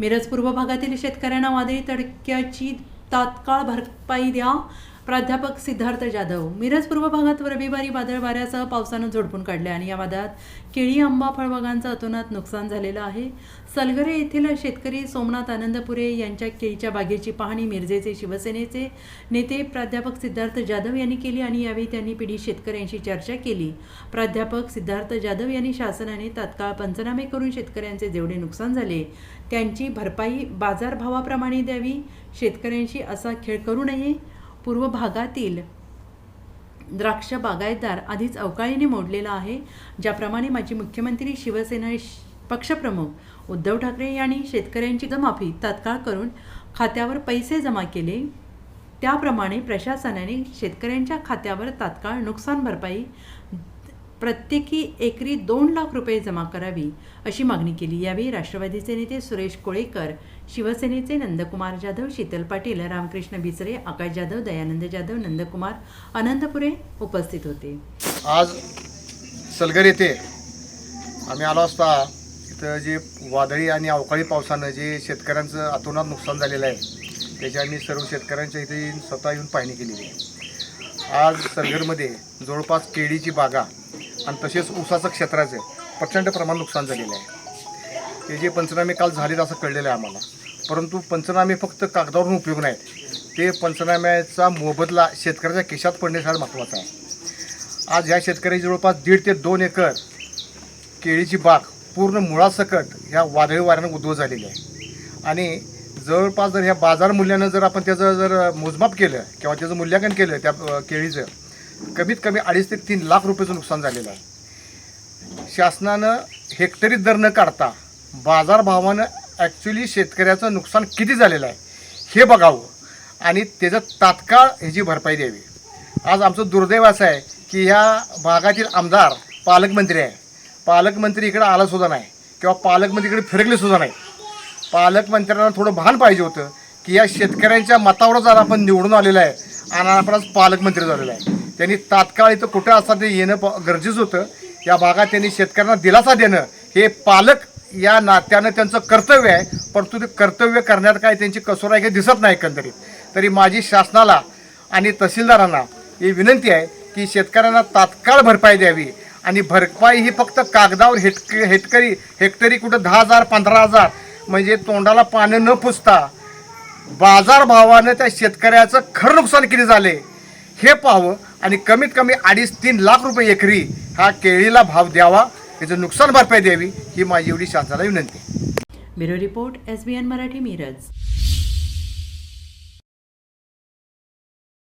मिरज पूर्व भागातील शेतकऱ्यांना वादळी तडक्याची तात्काळ भरपाई द्या. प्राध्यापक सिद्धार्थ जाधव मिरज पूर्व भागात रविवारी वादळ वाऱ्यासह पावसानं झोडपून काढले आणि या वादळात केळी आंबा फळबागांचं अतोनात नुकसान झालेलं आहे. सलगरे येथील शेतकरी सोमनाथ आनंदपुरे यांच्या केळीच्या बागेची पाहणी मिरजेचे शिवसेनेचे नेते प्राध्यापक सिद्धार्थ जाधव यांनी केली आणि यावेळी त्यांनी पिढी शेतकऱ्यांशी चर्चा केली. प्राध्यापक सिद्धार्थ जाधव यांनी शासनाने तात्काळ पंचनामे करून शेतकऱ्यांचे जेवढे नुकसान झाले त्यांची भरपाई बाजारभावाप्रमाणे द्यावी. शेतकऱ्यांशी असा खेळ करू नये. पूर्व भागातील द्राक्ष बागायतदार आधीच अवकाळीने मोडलेला आहे ज्याप्रमाणे माजी मुख्यमंत्री शिवसेना पक्षप्रमुख उद्धव ठाकरे यांनी शेतकऱ्यांची माफी तात्काळ करून खात्यावर पैसे जमा केले. त्याप्रमाणे प्रशासनाने शेतकऱ्यांच्या खात्यावर तात्काळ नुकसान भरपाई प्रत्येकी एकरी दोन लाख रुपये जमा करावी अशी मागणी केली यावेळी राष्ट्रवादीचे नेते सुरेश कोळेकर शिवसेनेचे नंदकुमार जाधव शीतल पाटील रामकृष्ण बिचरे आकाश जाधव दयानंद जाधव नंदकुमार अनंतपुरे उपस्थित होते. आज सलगर येथे आम्ही आलो असता इथं जे वादळी आणि अवकाळी पावसानं जे शेतकऱ्यांचं अतोनात नुकसान झालेलं आहे त्याची आम्ही सर्व शेतकऱ्यांच्या इथे स्वतः येऊन पाहणी केलेली आहे. आज सलगरमध्ये जवळपास केळीची बागा आणि तसेच ऊसाचं क्षेत्राचं प्रचंड प्रमाण नुकसान झालेलं आहे. ते जे पंचनामे काल झालेत असं कळलेलं आहे आम्हाला. परंतु पंचनामे फक्त कागदावरून उपयोग नाहीत. ते पंचनाम्याचा मोबदला शेतकऱ्याच्या खिशात पडण्यासाठी महत्त्वाचा आहे. आज ह्या शेतकऱ्याची जवळपास दीड ते दोन एकर केळीची बाग पूर्ण मुळासकट ह्या वादळी वाऱ्यानं उद्भव झालेली आहे. आणि जवळपास जर ह्या बाजार मूल्यानं जर आपण त्याचं जर मोजमाप केलं किंवा त्याचं मूल्यांकन केलं त्या केळीचं कमीत कमी अडीच ते तीन लाख रुपयाचं नुकसान झालेलं आहे. शासनानं हेक्टरी दर न काढता बाजारभावानं ॲक्च्युली शेतकऱ्याचं नुकसान किती झालेलं आहे हे बघावं आणि त्याचं तात्काळ ह्याची भरपाई द्यावी. आज आमचं दुर्दैव असं आहे की ह्या भागातील आमदार पालकमंत्री आहे. पालकमंत्री इकडं आला सुद्धा नाही किंवा पालकमंत्री इकडे फिरकले सुद्धा नाही. पालकमंत्र्यांना थोडं भान पाहिजे होतं की या शेतकऱ्यांच्या मतावरच आज आपण निवडून आलेलं आहे आणि आपण आज पालकमंत्री झालेलं आहे. त्यांनी तात्काळ इथं कुठं असता ते येणं प- गरजेचं होतं. या भागात त्यांनी शेतकऱ्यांना दिलासा देणं हे पालक या नात्यानं त्यांचं कर्तव्य आहे. परंतु ते कर्तव्य करण्यात काय त्यांची कसोर आहे काही दिसत नाही एकंदरीत. तरी माझी शासनाला आणि तहसीलदारांना ही विनंती आहे की शेतकऱ्यांना तात्काळ भरपाई द्यावी. आणि भरपाई ही फक्त कागदावर हेटक हेटकरी हेक्टरी कुठं दहा हजार पंधरा हजार म्हणजे तोंडाला पाणी न पुसता बाजारभावानं त्या शेतकऱ्याचं खरं नुकसान किती झाले हे पाहावं. आणि कमीत कमी अडीच तीन लाख रुपये एकरी हा केळीला भाव द्यावा त्याचं नुकसान भरपाई द्यावी ही माझी एवढी शासनाला विनंती. Bureau report S B N Marathi Miraj.